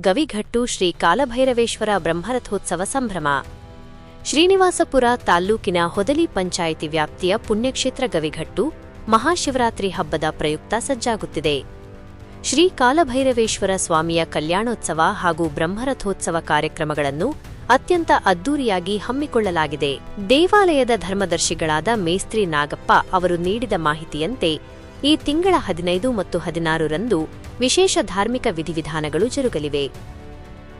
ಗವಿಘಟ್ಟು ಶ್ರೀ ಕಾಲಭೈರವೇಶ್ವರ ಬ್ರಹ್ಮರಥೋತ್ಸವ ಸಂಭ್ರಮ. ಶ್ರೀನಿವಾಸಪುರ ತಾಲ್ಲೂಕಿನ ಹೊದಲಿ ಪಂಚಾಯಿತಿ ವ್ಯಾಪ್ತಿಯ ಪುಣ್ಯಕ್ಷೇತ್ರ ಗವಿಘಟ್ಟು ಮಹಾಶಿವರಾತ್ರಿ ಹಬ್ಬದ ಪ್ರಯುಕ್ತ ಸಜ್ಜಾಗುತ್ತಿದೆ. ಶ್ರೀ ಕಾಲಭೈರವೇಶ್ವರ ಸ್ವಾಮಿಯ ಕಲ್ಯಾಣೋತ್ಸವ ಹಾಗೂ ಬ್ರಹ್ಮರಥೋತ್ಸವ ಕಾರ್ಯಕ್ರಮಗಳನ್ನು ಅತ್ಯಂತ ಅದ್ದೂರಿಯಾಗಿ ಹಮ್ಮಿಕೊಳ್ಳಲಾಗಿದೆ. ದೇವಾಲಯದ ಧರ್ಮದರ್ಶಿಗಳಾದ ಮೇಸ್ತ್ರಿ ನಾಗಪ್ಪ ಅವರು ನೀಡಿದ ಮಾಹಿತಿಯಂತೆ ಈ ತಿಂಗಳ ಹದಿನೈದು ಮತ್ತು ಹದಿನಾರರಂದು ವಿಶೇಷ ಧಾರ್ಮಿಕ ವಿಧಿವಿಧಾನಗಳು ಜರುಗಲಿವೆ.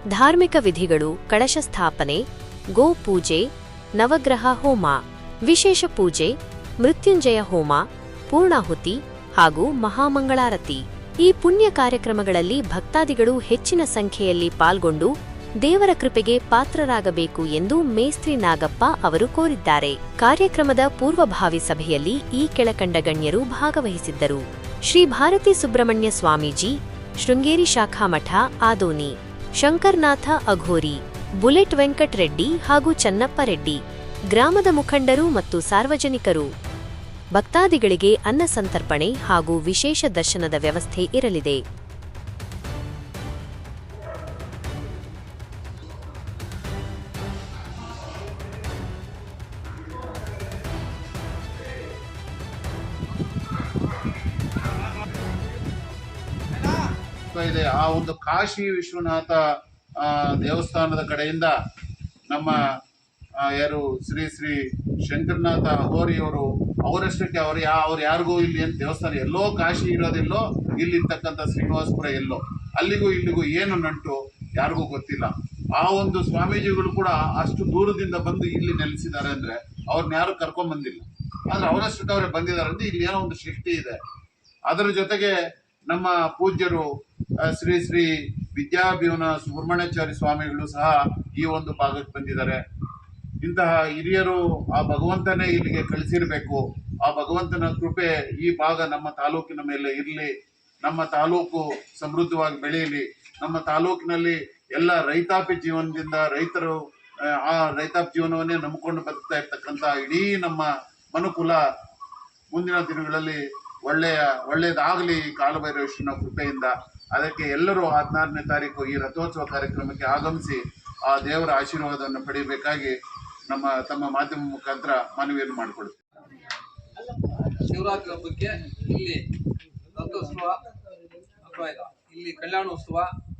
ಧಾರ್ಮಿಕ ವಿಧಿಗಳು ಕಳಶ ಸ್ಥಾಪನೆ, ಗೋ ಪೂಜೆ, ನವಗ್ರಹ ಹೋಮ, ವಿಶೇಷ ಪೂಜೆ, ಮೃತ್ಯುಂಜಯ ಹೋಮ, ಪೂರ್ಣಾಹುತಿ ಹಾಗೂ ಮಹಾಮಂಗಳಾರತಿ. ಈ ಪುಣ್ಯ ಕಾರ್ಯಕ್ರಮಗಳಲ್ಲಿ ಭಕ್ತಾದಿಗಳು ಹೆಚ್ಚಿನ ಸಂಖ್ಯೆಯಲ್ಲಿ ಪಾಲ್ಗೊಂಡು ದೇವರ ಕೃಪೆಗೆ ಪಾತ್ರರಾಗಬೇಕು ಎಂದು ಮೇಸ್ತ್ರಿ ನಾಗಪ್ಪ ಅವರು ಕೋರಿದ್ದಾರೆ. ಕಾರ್ಯಕ್ರಮದ ಪೂರ್ವಭಾವಿ ಸಭೆಯಲ್ಲಿ ಈ ಕೆಳಕಂಡ ಗಣ್ಯರು ಭಾಗವಹಿಸಿದ್ದರು. ಶ್ರೀ ಭಾರತಿ ಸುಬ್ರಹ್ಮಣ್ಯ ಸ್ವಾಮೀಜಿ, ಶೃಂಗೇರಿ ಶಾಖಾ ಮಠ, ಆದೋನಿ, ಶಂಕರ್ನಾಥ ಅಘೋರಿ, ಬುಲೆಟ್ ವೆಂಕಟರೆಡ್ಡಿ ಹಾಗೂ ಚನ್ನಪ್ಪ ರೆಡ್ಡಿ, ಗ್ರಾಮದ ಮುಖಂಡರು ಮತ್ತು ಸಾರ್ವಜನಿಕರು. ಭಕ್ತಾದಿಗಳಿಗೆ ಅನ್ನ ಸಂತರ್ಪಣೆ ಹಾಗೂ ವಿಶೇಷ ದರ್ಶನದ ವ್ಯವಸ್ಥೆ ಇರಲಿದೆ. ಇದೆ. ಆ ಒಂದು ಕಾಶಿ ವಿಶ್ವನಾಥ ದೇವಸ್ಥಾನದ ಕಡೆಯಿಂದ ನಮ್ಮ ಯಾರು ಶ್ರೀ ಶ್ರೀ ಶಂಕರನಾಥ ಅಹೋರಿಯವರು ಅವರಷ್ಟಕ್ಕೆ ಅವ್ರು ಯಾ, ಅವ್ರು ಯಾರಿಗೂ ಇಲ್ಲಿ ಏನು ದೇವಸ್ಥಾನ ಎಲ್ಲೋ ಕಾಶಿ ಇರೋದಿಲ್ಲೋ ಇಲ್ಲಿ ಇರ್ತಕ್ಕಂಥ ಶ್ರೀನಿವಾಸಪುರ ಎಲ್ಲೋ. ಅಲ್ಲಿಗೂ ಇಲ್ಲಿಗೂ ಏನು ನಂಟು ಯಾರಿಗೂ ಗೊತ್ತಿಲ್ಲ. ಆ ಒಂದು ಸ್ವಾಮೀಜಿಗಳು ಕೂಡ ಅಷ್ಟು ದೂರದಿಂದ ಬಂದು ಇಲ್ಲಿ ನೆಲೆಸಿದ್ದಾರೆ ಅಂದರೆ ಅವ್ರನ್ನ ಯಾರು ಕರ್ಕೊಂಬಂದಿಲ್ಲ ಬಂದಿಲ್ಲ. ಆದ್ರೆ ಅವರಷ್ಟಕ್ಕೆ ಅವರೇ ಬಂದಿದ್ದಾರೆ ಅಂದರೆ ಇಲ್ಲಿ ಏನೋ ಒಂದು ಶಕ್ತಿ ಇದೆ. ಅದರ ಜೊತೆಗೆ ನಮ್ಮ ಪೂಜ್ಯರು ಶ್ರೀ ಶ್ರೀ ವಿದ್ಯಾಭೀವನ ಸುಬ್ರಹ್ಮಣ್ಯಾಚಾರ್ಯ ಸ್ವಾಮಿಗಳು ಸಹ ಈ ಒಂದು ಭಾಗಕ್ಕೆ ಬಂದಿದ್ದಾರೆ. ಇಂತಹ ಹಿರಿಯರು ಆ ಭಗವಂತನೇ ಇಲ್ಲಿಗೆ ಕಳಿಸಿರ್ಬೇಕು. ಆ ಭಗವಂತನ ಕೃಪೆ ಈ ಭಾಗ ನಮ್ಮ ತಾಲೂಕಿನ ಮೇಲೆ ಇರಲಿ. ನಮ್ಮ ತಾಲೂಕು ಸಮೃದ್ಧವಾಗಿ ಬೆಳೆಯಲಿ. ನಮ್ಮ ತಾಲೂಕಿನಲ್ಲಿ ಎಲ್ಲ ರೈತಾಪಿ ಜೀವನದಿಂದ ರೈತರು ಆ, ರೈತಾಪಿ ಜೀವನವನ್ನೇ ನಂಬಿಕೊಂಡು ಬರ್ತಾ ಇರ್ತಕ್ಕಂಥ ಇಡೀ ನಮ್ಮ ಮನುಕುಲ ಮುಂದಿನ ದಿನಗಳಲ್ಲಿ ಒಳ್ಳೆಯ ಒಳ್ಳೆಯದಾಗಲಿ ಕಾಲಭೈರವೇಶ್ವರನ ಕೃಪೆಯಿಂದ. ಅದಕ್ಕೆ ಎಲ್ಲರೂ ಹದಿನಾರನೇ ತಾರೀಕು ಈ ರಥೋತ್ಸವ ಕಾರ್ಯಕ್ರಮಕ್ಕೆ ಆಗಮಿಸಿ ಆ ದೇವರ ಆಶೀರ್ವಾದವನ್ನು ಪಡೆಯಬೇಕಾಗಿ ನಮ್ಮ, ತಮ್ಮ ಮಾಧ್ಯಮ ಮುಖಾಂತರ ಮನವಿಯನ್ನು ಮಾಡಿಕೊಡುತ್ತೆ ಶಿವರಾತ್ರಿ ಹಬ್ಬಕ್ಕೆ ಇಲ್ಲಿ ರಥೋತ್ಸವ ಅಥವಾ ಇಲ್ಲಿ ಕಲ್ಯಾಣೋತ್ಸವ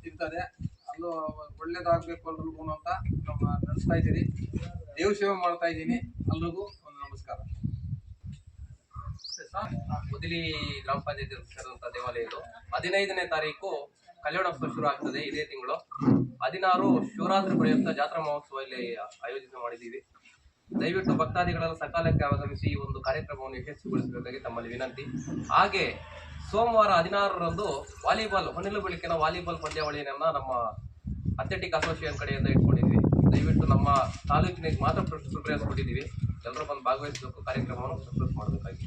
ಇರ್ತದೆ. ಅಲ್ಲೂ ಒಳ್ಳೇದಾಗಬೇಕು ಎಲ್ರಿಗೂ ಅಂತ ನಮ್ಮ ನಡೆಸ್ತಾ ಇದ್ದೀನಿ ದೇವ ಸೇವೆ ಮಾಡ್ತಾ ಇದ್ದೀನಿ. ಎಲ್ರಿಗೂ ಒಂದು ನಮಸ್ಕಾರ. ಮೊದಲಿ ಗ್ರಾಮ ಪಂಚಾಯತಿ ಸೇರಿದಂತ ದೇವಾಲಯ ಇದು. ಹದಿನೈದನೇ ತಾರೀಕು ಕಲ್ಯಾಣೋತ್ಸವ ಶುರು ಆಗ್ತದೆ ಇದೇ ತಿಂಗಳು. ಹದಿನಾರು ಶಿವರಾತ್ರಿ ಪ್ರಯುಕ್ತ ಜಾತ್ರಾ ಮಹೋತ್ಸವ ಇಲ್ಲಿ ಆಯೋಜನೆ ಮಾಡಿದ್ದೀವಿ. ದಯವಿಟ್ಟು ಭಕ್ತಾದಿಗಳನ್ನು ಸಕಾಲಕ್ಕೆ ಆಗಮಿಸಿ ಈ ಒಂದು ಕಾರ್ಯಕ್ರಮವನ್ನು ಯಶಸ್ವಿಗೊಳಿಸಬೇಕಾಗಿ ತಮ್ಮಲ್ಲಿ ವಿನಂತಿ. ಹಾಗೆ ಸೋಮವಾರ ಹದಿನಾರರಂದು ವಾಲಿಬಾಲ್ ಹೊನಲು ಬೆಳಕಿನ ವಾಲಿಬಾಲ್ ಪಂದ್ಯಾವಳಿಯನ್ನ ನಮ್ಮ ಅಥ್ಲೆಟಿಕ್ ಅಸೋಸಿಯೇಷನ್ ಕಡೆಯಿಂದ ಇಟ್ಕೊಂಡಿದ್ವಿ ದಯವಿಟ್ಟು ನಮ್ಮ ತಾಲೂಕಿನ ಮಾತ್ರ ಪ್ರಿಫರೆನ್ಸ್ ಕೊಟ್ಟಿದ್ದೀವಿ. ಎಲ್ಲರೂ ಬಂದು ಭಾಗವಹಿಸಬೇಕು, ಕಾರ್ಯಕ್ರಮವನ್ನು ಸಕ್ಸಸ್ ಮಾಡಬೇಕಾಗಿ.